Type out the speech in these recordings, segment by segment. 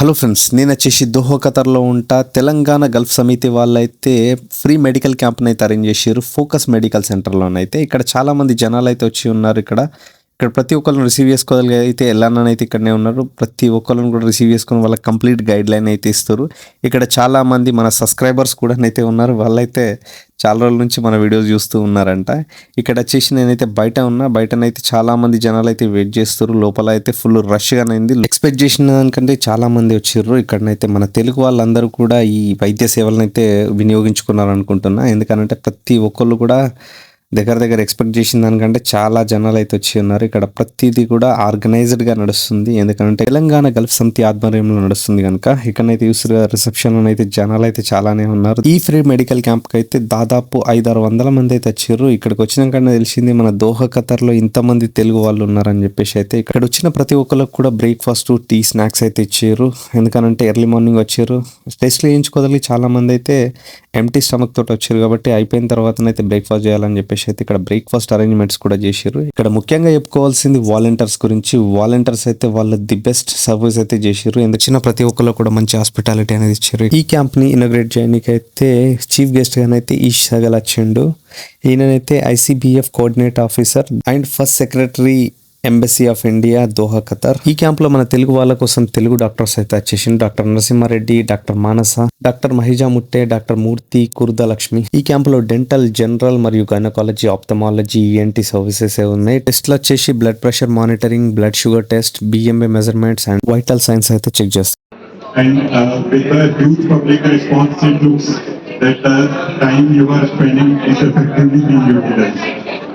Hello friends నేను వచ్చేసి దోహో ఖతర్లో ఉంటా. తెలంగాణ గల్ఫ్ సమితి వాళ్ళైతే ఫ్రీ మెడికల్ క్యాంప్ని అయితే అరేంజ్ చేశారు ఫోకస్ మెడికల్ సెంటర్లోనైతే. ఇక్కడ చాలామంది జనాలు అయితే వచ్చి ఉన్నారు ఇక్కడ. ఇక్కడ ప్రతి ఒక్కరిని రిసీవ్ చేసుకోవాలి అయితే ఎల్లానని అయితే ఇక్కడనే ఉన్నారు. ప్రతి ఒక్కరిని కూడా రిసీవ్ చేసుకుని వాళ్ళకి కంప్లీట్ గైడ్ లైన్ అయితే ఇస్తారు. ఇక్కడ చాలామంది మన సబ్స్క్రైబర్స్ కూడా అయితే ఉన్నారు. వాళ్ళైతే చాలా రోజుల నుంచి మన వీడియోస్ చూస్తూ ఉన్నారంట. ఇక్కడ వచ్చేసి నేనైతే బయట ఉన్నా బయటనైతే చాలా మంది జనాలు అయితే వెయిట్ చేస్తారు లోపల అయితే ఫుల్ రష్గా అయింది ఎక్స్పెక్ట్ చేసిన దానికంటే చాలా మంది వచ్చిర్రు. ఇక్కడనైతే మన తెలుగు వాళ్ళందరూ కూడా ఈ వైద్య సేవలను అయితే వినియోగించుకున్నారు అనుకుంటున్నా ఎందుకంటే ప్రతి ఒక్కళ్ళు కూడా దగ్గర దగ్గర ఎక్స్పెక్ట్ చేసిన దానికంటే చాలా జనాలు అయితే వచ్చి ఉన్నారు. ఇక్కడ ప్రతిదీ కూడా ఆర్గనైజ్డ్గా నడుస్తుంది. ఎందుకంటే తెలంగాణ గల్ఫ్ సమితి ఆధ్వర్యంలో నడుస్తుంది కనుక ఇక్కడైతే చూసారు రిసెప్షన్ అయితే జనాలు అయితే చాలానే ఉన్నారు. ఈ ఫ్రీ మెడికల్ క్యాంప్కి అయితే దాదాపు ఐదారు వందల మంది అయితే వచ్చారు. ఇక్కడికి వచ్చినాక తెలిసింది మన దోహ ఖతర్లో ఇంతమంది తెలుగు వాళ్ళు ఉన్నారని చెప్పేసి అయితే ఇక్కడ వచ్చిన ప్రతి ఒక్కరికి కూడా బ్రేక్ఫాస్ట్ టీ స్నాక్స్ అయితే ఇచ్చారు. ఎందుకనంటే ఎర్లీ మార్నింగ్ వచ్చారు. టెస్ట్లు వేయించుకోదలి చాలా మంది అయితే ఎంటీ స్టమక్ తోటి వచ్చారు కాబట్టి అయిపోయిన తర్వాతనైతే బ్రేక్ఫాస్ట్ చేయాలని చెప్పేసి అయితే ఇక్కడ బ్రేక్ఫాస్ట్ అరేంజ్మెంట్స్ కూడా చేశారు ఇక్కడ ముఖ్యంగా చెప్పుకోవాల్సింది వాలంటీర్స్ గురించి. వాలంటీర్స్ అయితే వాళ్ళు ది బెస్ట్ సర్వీస్ అయితే చేశారు ఎందుకు చిన్న ప్రతి ఒక్కరు కూడా మంచి హాస్పిటాలిటీ అనేది ఇచ్చారు ఈ క్యాంప్ని ఇనాగ్రేట్ చేయడానికి అయితే చీఫ్ గెస్ట్ గానైతే ఈ సగల్ వచ్చిండు ఈయననైతే ICBF coordinate officer and first secretary embassy of India Doha Qatar ఈ క్యాంప్లో మన తెలుగు వాళ్ళ కోసం తెలుగు డాక్టర్స్ అయితే వచ్చేసి doctor Narasimha Reddy doctor Manasa doctor Mahija ముట్టే doctor Murthy Kurda Lakshmi. ఈ క్యాంప్లో డెంటల్ జనరల్ మరియు గైనకాలజీ ఆప్థమాలజీ ఈఎన్టీ సర్వీసెస్ ఉన్నాయి. టెస్ట్లు వచ్చేసి blood pressure monitoring blood sugar test BMA measurements and vital signs అయితే చెక్ చేస్తారు And uh, with huge public response, it looks that the time you are spending is effectively being utilized.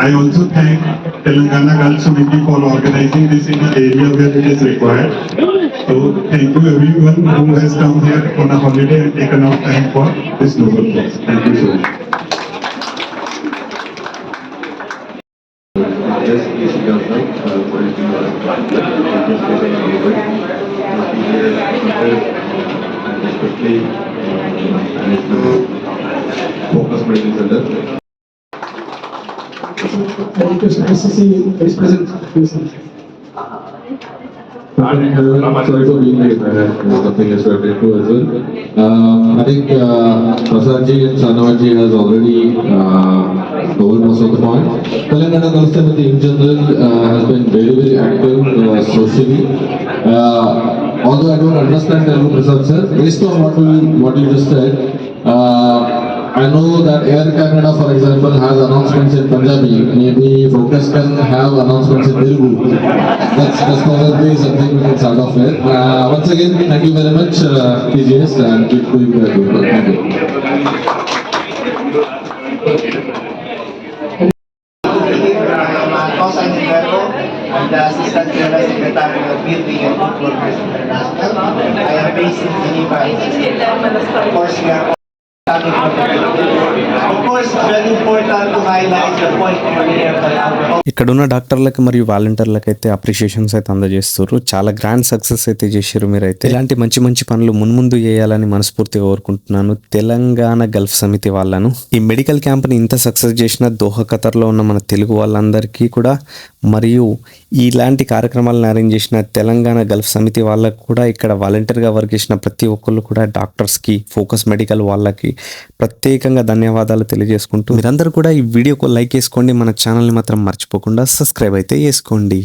I also thank Telangana Girl Samiti for organizing this in the area where it is required. So thank you everyone who has come here on a holiday and taken out time for this noble cause. Thank you so much. Uh, uh, uh, focus medical center. President. I think, uh, Prasad ji and Shanawat ji has already, uh, covered most of the point. Telangana Committee in general, uh, has been very, very active, uh, socially. Uh, although I don't understand Telugu Prasad sir, based on what you, what you just said, uh, I know that Air Canada, for example, has announcements in Punjabi. Maybe Focus can have announcements in Telugu. That's, that's probably something we can start off with. Uh, once again, thank you very much, uh, TGS, and keep doing the good work. Thank you. and the Assistant General Secretary of Building and Football International. I am based in Geneva. Of course, we are Gracias. ఇక్కడున్న ఇక్కడ ఉన్న డాక్టర్లకు మరియు వాలంటీర్లకి అయితే appreciations అయితే అందజేస్తారు చాలా grand success అయితే చేశారు మీరైతే. ఇలాంటి మంచి మంచి పనులు మున్ముందు చేయాలని మనస్ఫూర్తిగా కోరుకుంటున్నాను. తెలంగాణ గల్ఫ్ సమితి వాళ్ళను. ఈ మెడికల్ క్యాంప్ని ఇంత సక్సెస్ చేసిన దోహ ఖతర్లో ఉన్న మన తెలుగు వాళ్ళందరికీ కూడా మరియు ఇలాంటి కార్యక్రమాలను అరేంజ్ చేసిన తెలంగాణ గల్ఫ్ సమితి వాళ్ళకు కూడా ఇక్కడ వాలంటీర్గా వర్క్ చేసిన ప్రతి ఒక్కళ్ళు కూడా డాక్టర్స్కి ఫోకస్ మెడికల్ వాళ్ళకి ప్రత్యేకంగా ధన్యవాదాలు తెలియజేసుకుంటూ మీరందరూ కూడా ఈ వీడియోకు లైక్ చేసుకోండి మన ఛానల్ని మాత్రం మర్చిపోకుండా సబ్స్క్రైబ్ అయితే చేసుకోండి